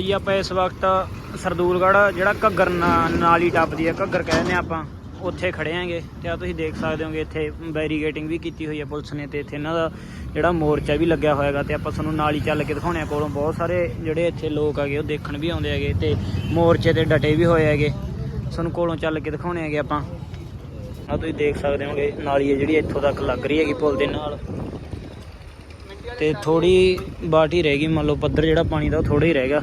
ਜੀ, ਆਪਾਂ ਇਸ ਵਕਤ ਸਰਦੂਲਗੜ੍ਹ, ਜਿਹੜਾ ਘੱਗਰ ਨਾ- ਨਾਲੀ ਟੱਪਦੀ ਹੈ ਘੱਗਰ ਕਹਿੰਦੇ ਆ ਆਪਾਂ, ਉੱਥੇ ਖੜੇ ਆਂਗੇ ਤੇ ਆ ਤੁਸੀਂ ਦੇਖ ਸਕਦੇ ਹੋਗੇ, ਇੱਥੇ ਬੈਰੀਗੇਟਿੰਗ ਵੀ ਕੀਤੀ ਹੋਈ ਹੈ ਪੁਲਿਸ ਨੇ, ਤੇ ਇੱਥੇ ਇਹਨਾਂ ਦਾ ਜਿਹੜਾ ਮੋਰਚਾ ਵੀ ਲੱਗਿਆ ਹੋਇਆਗਾ ਤੇ ਆਪਾਂ ਤੁਹਾਨੂੰ ਨਾਲੀ ਚੱਲ ਕੇ ਦਿਖਾਉਣੇ ਆ, ਕੋਲੋਂ ਬਹੁਤ ਸਾਰੇ ਜਿਹੜੇ ਇੱਥੇ ਲੋਕ ਹੈਗੇ, ਉਹ ਦੇਖਣ ਵੀ ਆਉਂਦੇ ਹੈਗੇ, ਤੇ ਮੋਰਚੇ ਤੇ ਡਟੇ ਵੀ ਹੋਏ ਹੈਗੇ। ਤੁਹਾਨੂੰ ਕੋਲੋਂ ਚੱਲ ਕੇ ਦਿਖਾਉਣੇ ਹੈਗੇ ਆਪਾਂ। ਆ ਤੁਸੀਂ ਦੇਖ ਸਕਦੇ ਹੋਗੇ, ਨਾਲੀ ਹੈ ਜਿਹੜੀ ਇੱਥੋਂ ਤੱਕ ਲੱਗ ਰਹੀ ਹੈਗੀ ਪੁਲ ਦੇ ਨਾਲ। ਤੇ ਥੋੜੀ ਬਾਟੀ ਰਹਿ ਗਈ, ਮੰਨ ਲਓ ਪੱਧਰ ਜਿਹੜਾ ਪਾਣੀ ਦਾ ਉਹ ਥੋੜਾ ਹੀ ਰਹਿ ਗਿਆ।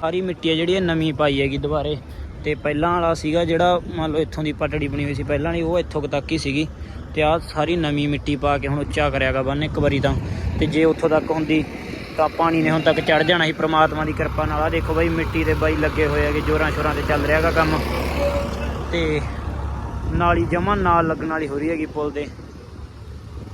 ਸਾਰੀ ਮਿੱਟੀ ਹੈ ਜਿਹੜੀ ਇਹ ਨਵੀਂ ਪਾਈ ਹੈਗੀ ਦੁਬਾਰੇ। ਤੇ ਪਹਿਲਾਂ ਵਾਲਾ ਸੀਗਾ ਜਿਹੜਾ ਮੰਨ ਲਓ ਇੱਥੋਂ ਦੀ ਪਟੜੀ ਬਣੀ ਹੋਈ ਸੀ। ਪਹਿਲਾਂ ਵਾਲੀ ਉਹ ਇੱਥੋਂ ਕੁ ਤੱਕ ਹੀ ਸੀਗੀ। ਤੇ ਆਹ ਸਾਰੀ ਨਵੀਂ ਮਿੱਟੀ ਪਾ ਕੇ ਹੁਣ ਉੱਚਾ ਕਰਿਆਗਾ ਬੰਨ ਇੱਕ ਵਾਰੀ ਤਾਂ। ਤੇ ਜੇ ਉੱਥੋਂ ਤੱਕ ਹੁੰਦੀ ਤਾਂ ਪਾਣੀ ਨੇ ਹੁਣ ਤੱਕ ਚੜ ਜਾਣਾ ਸੀ। ਪ੍ਰਮਾਤਮਾ ਦੀ ਕਿਰਪਾ ਨਾਲ। ਆ ਦੇਖੋ ਬਾਈ ਮਿੱਟੀ ਦੇ ਬਾਈ ਲੱਗੇ ਹੋਏ ਹੈਗੇ। ਜੋਰਾਂ ਸ਼ੋਰਾਂ ਤੇ ਚੱਲ ਰਿਹਾਗਾ ਕੰਮ। ਤੇ ਨਾਲੀ ਜਮਾ ਨਾਲ ਲੱਗਣ ਵਾਲੀ ਹੋ ਰਹੀ ਹੈਗੀ ਪੁਲ ਦੇ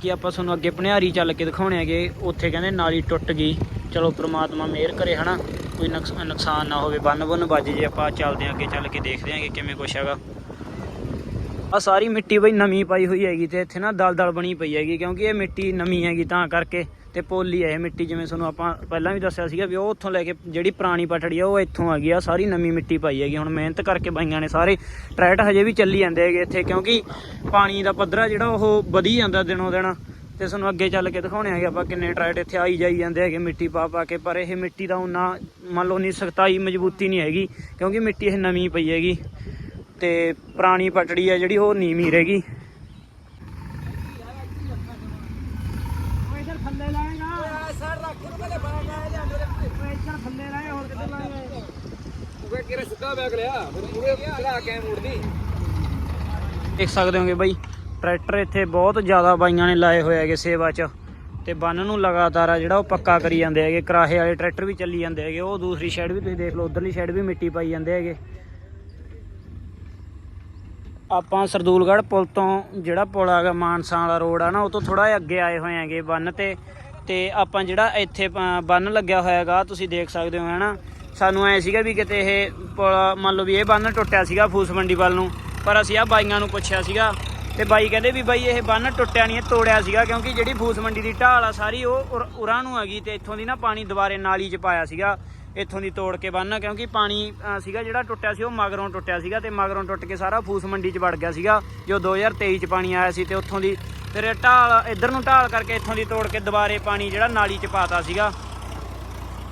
ਕਿ ਆਪਾਂ ਤੁਹਾਨੂੰ ਅੱਗੇ ਭਣਿਆਰੀ ਚੱਲ ਕੇ ਦਿਖਾਉਣੇ ਹੈਗੇ। ਉੱਥੇ ਕਹਿੰਦੇ ਨਾਲੀ ਟੁੱਟ ਗਈ। ਚਲੋ ਪ੍ਰਮਾਤਮਾ ਮਿਹਰ ਕਰੇ, ਹਨਾ? ਕੋਈ ਨੁਕਸ- ਨੁਕਸਾਨ ਨਾ ਹੋਵੇ ਬੰਨ ਬੰਨ ਵੱਜ ਜੇ, ਆਪਾਂ ਚੱਲਦੇ ਹਾਂ ਅੱਗੇ, ਚੱਲ ਕੇ ਦੇਖਦੇ ਹਾਂਗੇ ਕਿਵੇਂ ਕੁਛ ਹੈਗਾ। ਆ ਸਾਰੀ ਮਿੱਟੀ ਬਈ ਨਵੀਂ ਪਾਈ ਹੋਈ ਹੈਗੀ ਤੇ ਇੱਥੇ ਨਾ ਦਲ-ਦਲ ਬਣੀ ਪਈ ਹੈਗੀ, ਕਿਉਂਕਿ ਇਹ ਮਿੱਟੀ ਨਵੀਂ ਹੈਗੀ ਤਾਂ ਕਰਕੇ ਤੇ ਪੋਲੀ ਹੈ ਇਹ ਮਿੱਟੀ, ਜਿਵੇਂ ਤੁਹਾਨੂੰ ਆਪਾਂ ਪਹਿਲਾਂ ਵੀ ਦੱਸਿਆ ਸੀਗਾ ਵੀ ਉਹ ਉੱਥੋਂ ਲੈ ਕੇ ਜਿਹੜੀ ਪੁਰਾਣੀ ਪਟੜੀ ਆ, ਉਹ ਇੱਥੋਂ ਆ ਗਈ ਆ, ਸਾਰੀ ਨਵੀਂ ਮਿੱਟੀ ਪਾਈ ਹੈਗੀ। ਹੁਣ ਮਿਹਨਤ ਕਰਕੇ ਬਾਈਆਂ ਨੇ ਸਾਰੇ ਟਰੈਕਟ ਹਜੇ ਵੀ ਚੱਲੀ ਜਾਂਦੇ ਹੈਗੇ ਇੱਥੇ, ਕਿਉਂਕਿ ਪਾਣੀ ਦਾ ਪੱਧਰਾ ਜਿਹੜਾ ਉਹ ਵਧੀ ਜਾਂਦਾ ਦਿਨੋਂ ਦਿਨ। ਤੇ ਤੁਹਾਨੂੰ ਅੱਗੇ ਚੱਲ ਕੇ ਦਿਖਾਉਣੇ ਹੈਗੇ ਆਪਾਂ ਕਿੰਨੇ ਟਰੈਟ ਇੱਥੇ ਆਈ ਜਾਈ ਜਾਂਦੇ ਹੈਗੇ ਮਿੱਟੀ ਪਾ ਪਾ ਕੇ ਪਰ ਇਹ ਮਿੱਟੀ ਦਾ ਉਹਨਾਂ ਮੰਨ ਲਓ ਨਹੀਂ ਸਖਤਾਈ ਮਜ਼ਬੂਤੀ ਨਹੀਂ ਹੈਗੀ ਕਿਉਂਕਿ ਮਿੱਟੀ ਇਹ ਨਵੀਂ ਪਈ ਹੈਗੀ ਤੇ ਪੁਰਾਣੀ ਪਟੜੀ ਆ ਜਿਹੜੀ ਉਹ ਨੀਵੀਂ ਰਹਿ ਗਈ। ਦੇਖ ਸਕਦੇ ਹੋਗੇ ਬਾਈ। ਟਰੈਕਟਰ ਇੱਥੇ ਬਹੁਤ ਜ਼ਿਆਦਾ ਬਾਈਆਂ ਨੇ ਲਾਏ ਹੋਏ ਹੈਗੇ ਸੇਵਾ 'ਚ। ਤੇ ਬੰਨ ਨੂੰ ਲਗਾਤਾਰ ਆ ਜਿਹੜਾ ਉਹ ਪੱਕਾ ਕਰੀ ਜਾਂਦੇ ਹੈਗੇ। ਕਰਾਹੇ ਵਾਲੇ ਟਰੈਕਟਰ ਵੀ ਚੱਲੀ ਜਾਂਦੇ ਹੈਗੇ। ਉਹ ਦੂਸਰੀ ਸਾਈਡ ਵੀ ਤੁਸੀਂ ਦੇਖ ਲਓ ਉਧਰਲੀ ਸਾਈਡ ਵੀ ਮਿੱਟੀ ਪਾਈ ਜਾਂਦੇ ਹੈਗੇ। ਆਪਾਂ ਸਰਦੂਲਗੜ੍ਹ ਪੁਲ ਤੋਂ ਜਿਹੜਾ ਪੁਲ ਹੈਗਾ ਮਾਨਸਾ ਵਾਲਾ ਰੋਡ ਆ ਨਾ ਉਹ ਤੋਂ ਥੋੜਾ ਜਿਹਾ ਅੱਗੇ ਆਏ ਹੋਏ ਹੈਗੇ ਬੰਨ ਤੇ। ਤੇ ਆਪਾਂ ਜਿਹੜਾ ਇੱਥੇ ਅ, ਬੰਨ ਲੱਗਿਆ ਹੋਇਆ ਹੈਗਾ ਤੁਸੀਂ ਦੇਖ ਸਕਦੇ ਹੋ ਹੈਨਾ। ਸਾਨੂੰ ਐ ਸੀਗਾ ਵੀ ਕਿਤੇ ਇਹ ਪੁਲ ਮੰਨ ਲਓ ਵੀ ਇਹ ਬੰਨ ਟੁੱਟਿਆ ਸੀਗਾ ਫੂਸ ਮੰਡੀ ਵੱਲ ਨੂੰ ਪਰ ਅਸੀਂ ਆ ਬਾਈਆਂ ਨੂੰ ਪੁੱਛਿਆ ਸੀਗਾ ਤੇ ਬਾਈ ਕਹਿੰਦੇ ਵੀ ਬਾਈ ਇਹ ਬੰਨ ਟੁੱਟਿਆ ਨਹੀਂ, ਇਹ ਤੋੜਿਆ ਸੀਗਾ ਕਿਉਂਕਿ ਜਿਹੜੀ ਫੂਸ ਮੰਡੀ ਦੀ ਢਾਲ ਆ ਸਾਰੀ ਉਹ ਉਰ- ਉਰਾਂ ਨੂੰ ਹੈਗੀ ਤੇ ਇੱਥੋਂ ਦੀ ਨਾ ਪਾਣੀ ਦੁਬਾਰੇ ਨਾਲੀ 'ਚ ਪਾਇਆ ਸੀਗਾ, ਇੱਥੋਂ ਦੀ ਤੋੜ ਕੇ ਬੰਨ ਕਿਉਂਕਿ ਪਾਣੀ ਸੀਗਾ ਜਿਹੜਾ ਟੁੱਟਿਆ ਸੀ ਉਹ ਮਗਰੋਂ ਟੁੱਟਿਆ ਸੀਗਾ ਤੇ ਮਗਰੋਂ ਟੁੱਟ ਕੇ ਸਾਰਾ ਫੂਸ ਮੰਡੀ 'ਚ ਵੜ ਗਿਆ ਸੀਗਾ, ਜੋ 2023 'ਚ ਪਾਣੀ ਆਇਆ ਸੀ ਤੇ ਉੱਥੋਂ ਦੀ ਫਿਰ ਢਾਲ, ਇੱਧਰ ਨੂੰ ਢਾਲ ਕਰਕੇ ਇੱਥੋਂ ਦੀ ਤੋੜ ਕੇ ਦੁਬਾਰੇ ਪਾਣੀ ਜਿਹੜਾ ਨਾਲੀ 'ਚ ਪਾਤਾ ਸੀਗਾ।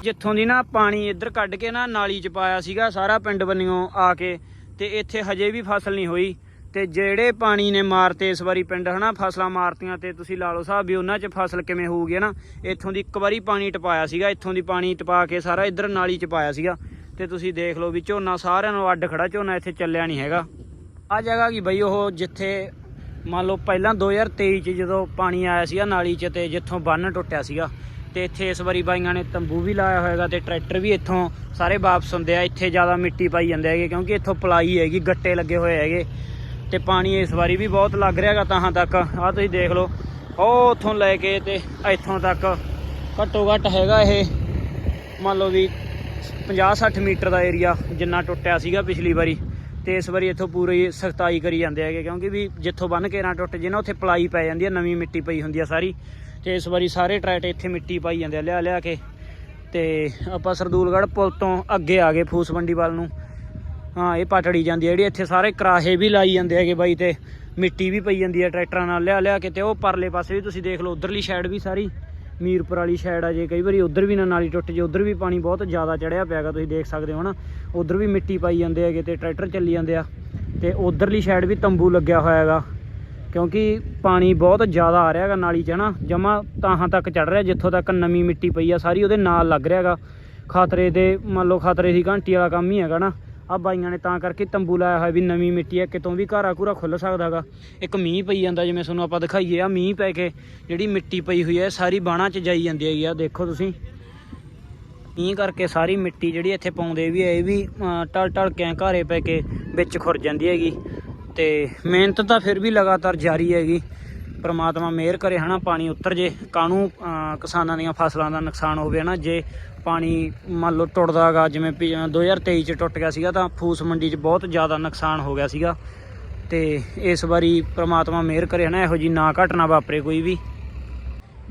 ਜਿੱਥੋਂ ਦੀ ਨਾ ਪਾਣੀ ਇੱਧਰ ਕੱਢ ਕੇ ਨਾ ਨਾਲੀ 'ਚ ਪਾਇਆ ਸੀਗਾ, ਸਾਰਾ ਪਿੰਡ ਬੰਨਿਓ ਆ ਕੇ ਤੇ ਇੱਥੇ ਹਜੇ ਵੀ ਫਸਲ ਨਹੀਂ ਹੋਈ। ਤੇ ਜਿਹੜੇ ਪਾਣੀ ਨੇ ਮਾਰਤੇ ਇਸ ਵਾਰੀ ਪਿੰਡ, ਹਨਾ? ਫਸਲਾਂ ਮਾਰਤੀਆਂ ਤੇ ਤੁਸੀਂ ਲਾ ਲਓ ਸਾਹਿਬ ਵੀ ਉਹਨਾਂ 'ਚ ਫਸਲ ਕਿਵੇਂ ਹੋਊਗੀ ਨਾ ਇੱਥੋਂ ਦੀ ਇੱਕ ਵਾਰੀ ਪਾਣੀ ਟਪਾਇਆ ਸੀਗਾ, ਇੱਥੋਂ ਦੀ ਪਾਣੀ ਟਪਾ ਕੇ ਸਾਰਾ ਇੱਧਰ ਨਾਲੀ 'ਚ ਪਾਇਆ ਸੀਗਾ। ਤੇ ਤੁਸੀਂ ਦੇਖ ਲਓ ਵੀ ਝੋਨਾ ਸਾਰਿਆਂ ਨੂੰ ਅੱਡ ਖੜਾ, ਝੋਨਾ ਇੱਥੇ ਚੱਲਿਆ ਨਹੀਂ ਹੈਗਾ। ਆ ਜਗ੍ਹਾ ਕੀ ਬਈ ਉਹ ਜਿੱਥੇ ਮੰਨ ਲਓ ਪਹਿਲਾਂ 2023 ਚ ਜਦੋਂ ਪਾਣੀ ਆਇਆ ਸੀਗਾ ਨਾਲੀ 'ਚ ਤੇ ਜਿੱਥੋਂ ਬੰਨ ਟੁੱਟਿਆ ਸੀਗਾ, ਤੇ ਇੱਥੇ ਇਸ ਵਾਰੀ ਬਾਈਆਂ ਨੇ ਤੰਬੂ ਵੀ ਲਾਇਆ ਹੋਏਗਾ ਤੇ ਟਰੈਕਟਰ ਵੀ ਇੱਥੋਂ ਸਾਰੇ ਵਾਪਸ ਹੁੰਦੇ ਆ, ਇੱਥੇ ਜ਼ਿਆਦਾ ਮਿੱਟੀ ਪਾਈ ਜਾਂਦੇ ਹੈਗੇ ਕਿਉਂਕਿ ਇੱਥੋਂ ਪਲਾਈ ਹੈਗੀ, ਗੱਟੇ ਲੱਗੇ ਹੋਏ ਹੈਗੇ। ਤੇ ਪਾਣੀ ਇਸ ਵਾਰੀ ਵੀ ਬਹੁਤ ਲੱਗ ਰਿਹਾਗਾ ਤਾਹਾਂ ਤੱਕ। ਆਹ ਤੁਸੀਂ ਦੇਖ ਲਓ, ਉਹ ਉੱਥੋਂ ਲੈ ਕੇ ਤੇ ਇੱਥੋਂ ਤੱਕ। ਘੱਟੋ ਘੱਟ ਹੈਗਾ ਇਹ, ਮੰਨ ਲਓ ਵੀ 50-60 ਮੀਟਰ ਦਾ ਏਰੀਆ ਜਿੰਨਾ ਟੁੱਟਿਆ ਸੀਗਾ ਪਿਛਲੀ ਵਾਰੀ। ਤੇ ਇਸ ਵਾਰੀ ਇੱਥੋਂ ਪੂਰੀ ਸਖਤਾਈ ਕਰੀ ਜਾਂਦੇ ਹੈਗੇ, ਕਿਉਂਕਿ ਵੀ ਜਿੱਥੋਂ ਬੰਨ ਕੇ ਨਾ ਟੁੱਟ ਜੇ ਨਾ, ਉੱਥੇ ਪਲਾਈ ਪੈ ਜਾਂਦੀ ਹੈ, ਨਵੀਂ ਮਿੱਟੀ ਪਈ ਹੁੰਦੀ ਆ ਸਾਰੀ। ਤੇ ਇਸ ਵਾਰੀ ਸਾਰੇ ਟਰੈਟ ਇੱਥੇ ਮਿੱਟੀ ਪਾਈ ਜਾਂਦੇ ਆ ਲਿਆ ਲਿਆ ਕੇ। ਤੇ ਆਪਾਂ ਸਰਦੂਲਗੜ੍ਹ ਪੁਲ ਤੋਂ ਅੱਗੇ ਆ ਗਏ ਫੂਸ ਮੰਡੀ ਵੱਲ ਨੂੰ। ਹਾਂ, ਇਹ ਪਟੜੀ ਜਾਂਦੀ ਹੈ ਜਿਹੜੀ ਇੱਥੇ ਸਾਰੇ ਕਰਾਹੇ ਵੀ ਲਾਈ ਜਾਂਦੇ ਹੈਗੇ ਬਾਈ ਤੇ। ਮਿੱਟੀ ਵੀ ਪਈ ਜਾਂਦੀ ਹੈ ਟਰੈਕਟਰਾਂ ਨਾਲ ਲਿਆ ਲਿਆ ਕੇ ਤੇ ਉਹ ਪਰਲੇ ਪਾਸੇ ਵੀ ਤੁਸੀਂ ਦੇਖ ਲਓ, ਉਧਰਲੀ ਸਾਈਡ ਵੀ ਸਾਰੀ। ਮੀਰਪੁਰ ਵਾਲੀ ਸਾਈਡ ਆ ਜੇ, ਕਈ ਵਾਰੀ ਉਧਰ ਵੀ ਨਾ ਨਾਲੀ ਟੁੱਟ ਜੇ, ਉਧਰ ਵੀ ਪਾਣੀ ਬਹੁਤ ਜ਼ਿਆਦਾ ਚੜਿਆ ਪਿਆਗਾ ਤੁਸੀਂ ਦੇਖ ਸਕਦੇ ਹੋ ਨਾ ਉਧਰ ਵੀ ਮਿੱਟੀ ਪਾਈ ਜਾਂਦੇ ਹੈਗੇ ਤੇ ਟਰੈਕਟਰ ਚੱਲੀ ਜਾਂਦੇ ਆ। ਤੇ ਉਧਰਲੀ ਸਾਈਡ ਵੀ ਤੰਬੂ ਲੱਗਿਆ ਹੋਇਆ ਹੈਗਾ, ਕਿਉਂਕਿ ਪਾਣੀ ਬਹੁਤ ਜ਼ਿਆਦਾ ਆ ਰਿਹਾ ਹੈਗਾ ਨਾਲੀ 'ਚ ਨਾ ਜਮਾ ਤਾਹਾਂ ਤੱਕ ਚੜ ਰਿਹਾ, ਜਿੱਥੋਂ ਤੱਕ ਨਵੀਂ ਮਿੱਟੀ ਪਈ ਆ, ਸਾਰੀ ਉਹਦੇ ਨਾਲ ਲੱਗ ਰਿਹਾ ਹੈਗਾ। ਖਤਰੇ ਦੇ, ਮੰਨ ਲਓ ਖਤਰੇ ਦੀ ਘੰਟੀ ਵਾਲਾ ਕੰਮ ਹੀ ਹੈਗਾ ਨਾ। ਆ ਬਾਈਆਂ ਨੇ ਤਾਂ ਕਰਕੇ ਤੰਬੂ ਲਾਇਆ ਹੋਇਆ ਵੀ ਨਵੀਂ ਮਿੱਟੀ ਹੈ ਕਿਤੋਂ ਵੀ ਘਾਰਾ ਘੂਰਾ ਖੁੱਲ ਸਕਦਾ ਹੈਗਾ ਇੱਕ ਮੀਂਹ ਪਈ ਜਾਂਦਾ ਜਿਵੇਂ ਤੁਹਾਨੂੰ ਆਪਾਂ ਦਿਖਾਈਏ ਆ ਮੀਂਹ ਪੈ ਕੇ ਜਿਹੜੀ ਮਿੱਟੀ ਪਈ ਹੋਈ ਹੈ ਸਾਰੀ ਬਾਣਾ 'ਚ ਜਾਈ ਜਾਂਦੀ ਹੈਗੀ ਆ। ਦੇਖੋ ਤੁਸੀਂ ਮੀਂਹ ਕਰਕੇ ਸਾਰੀ ਮਿੱਟੀ ਜਿਹੜੀ ਇੱਥੇ ਪਾਉਂਦੇ ਵੀ ਆ ਇਹ ਵੀ ਅਹ, ਟਲ ਟਲ ਕੇ ਘਾਰੇ ਪੈ ਕੇ ਵਿੱਚ ਖੁਰ ਜਾਂਦੀ ਹੈਗੀ। ਤੇ ਮਿਹਨਤ ਤਾਂ ਫਿਰ ਵੀ ਲਗਾਤਾਰ ਜਾਰੀ ਹੈਗੀ। ਪ੍ਰਮਾਤਮਾ ਮਿਹਰ ਕਰੇ ਹਨਾ ਪਾਣੀ ਉਤਰ ਜੇ ਕਾਹਨੂੰ ਕਿਸਾਨਾਂ ਦੀਆਂ ਫਸਲਾਂ ਦਾ ਨੁਕਸਾਨ ਹੋਵੇ ਨਾ ਜੇ ਪਾਣੀ ਮੰਨ ਲਓ ਟੁੱਟਦਾਗਾ ਜਿਵੇਂ ਵੀ, ਅਹ, 2023 ਚ ਟੁੱਟ ਗਿਆ ਸੀਗਾ ਤਾਂ ਫੂਸ ਮੰਡੀ 'ਚ ਬਹੁਤ ਜ਼ਿਆਦਾ ਨੁਕਸਾਨ ਹੋ ਗਿਆ ਸੀਗਾ। ਤੇ ਇਸ ਵਾਰੀ ਪ੍ਰਮਾਤਮਾ ਮਿਹਰ ਕਰੇ ਹਨਾ ਇਹੋ ਜੀ ਨਾ ਘਟਨਾ ਵਾਪਰੇ ਕੋਈ ਵੀ।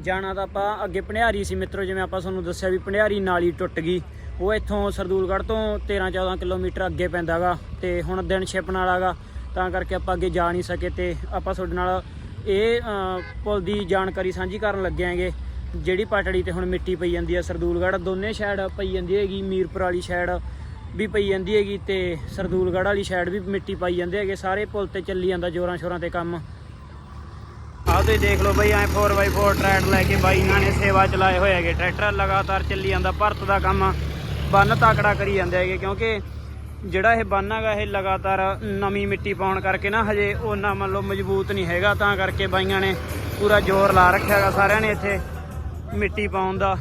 ਜਾਣਾ ਤਾਂ ਆਪਾਂ ਅੱਗੇ ਭੰਡਿਆਰੀ ਸੀ ਮਿੱਤਰੋ ਜਿਵੇਂ ਆਪਾਂ ਤੁਹਾਨੂੰ ਦੱਸਿਆ ਵੀ ਭੰਡਿਆਰੀ ਨਾਲੀ ਟੁੱਟ ਗਈ। ਉਹ ਇੱਥੋਂ ਸਰਦੂਲਗੜ੍ਹ ਤੋਂ 13 14 ਕਿਲੋਮੀਟਰ ਅੱਗੇ ਪੈਂਦਾਗਾ ਤੇ ਹੁਣ ਦਿਨ ਛਿਪਣ ਵਾਲਾਗਾ। ਤਾਂ ਕਰਕੇ ਆਪਾਂ ਅੱਗੇ ਜਾ ਨਹੀਂ ਸਕੇ ਤੇ ਆਪਾਂ ਤੁਹਾਡੇ ਨਾਲ ਇਹ ਪੁਲ ਦੀ ਜਾਣਕਾਰੀ ਸਾਂਝੀ ਕਰਨ ਲੱਗੇ ਆਂਗੇ ਜਿਹੜੀ ਪਟੜੀ ਤੇ ਹੁਣ ਮਿੱਟੀ ਪਈ ਜਾਂਦੀ ਹੈ ਸਰਦੂਲਗੜ੍ਹ, ਦੋਨੇ ਸਾਈਡ ਪਈ ਜਾਂਦੀ ਹੈਗੀ, ਮੀਰਪੁਰ ਵਾਲੀ ਸਾਈਡ ਵੀ ਪਈ ਜਾਂਦੀ ਹੈਗੀ ਤੇ ਸਰਦੂਲਗੜ੍ਹ ਵਾਲੀ ਸਾਈਡ ਵੀ ਮਿੱਟੀ ਪਾਈ ਜਾਂਦੇ ਹੈਗੇ। ਸਾਰੇ ਪੁਲ ਤੇ ਚੱਲੀ ਜਾਂਦਾ ਜੋਰਾਂ ਸ਼ੋਰਾਂ ਤੇ ਕੰਮ। ਆਹ ਤੁਸੀਂ ਦੇਖ ਲਓ ਬਈ, ਐ 4x4 ਟਰੈਕਟਰ ਲੈ ਕੇ ਬਾਈ ਇਹਨਾਂ ਨੇ ਸੇਵਾ ਚਲਾਏ ਹੋਏ ਹੈਗੇ। ਟਰੈਕਟਰ ਲਗਾਤਾਰ ਚੱਲੀ ਜਾਂਦਾ, ਭਰਤ ਦਾ ਕੰਮ ਬੰਨ ਤਾਕੜਾ ਕਰੀ ਜਾਂਦੇ ਹੈਗੇ ਕਿਉਂਕਿ ਜਿਹੜਾ ਇਹ ਬੰਨ ਹੈਗਾ ਇਹ ਲਗਾਤਾਰ ਨਵੀਂ ਮਿੱਟੀ ਪਾਉਣ ਕਰਕੇ ਨਾ ਹਜੇ ਉਹਨਾਂ ਮੰਨ ਲਓ ਮਜ਼ਬੂਤ ਨਹੀਂ ਹੈਗਾ, ਤਾਂ ਕਰਕੇ ਬਾਈਆਂ ਨੇ ਪੂਰਾ ਜ਼ੋਰ ਲਾ ਰੱਖਿਆ ਹੈਗਾ ਸਾਰਿਆਂ ਨੇ ਇੱਥੇ ਮਿੱਟੀ ਪਾਉਣ ਦਾ।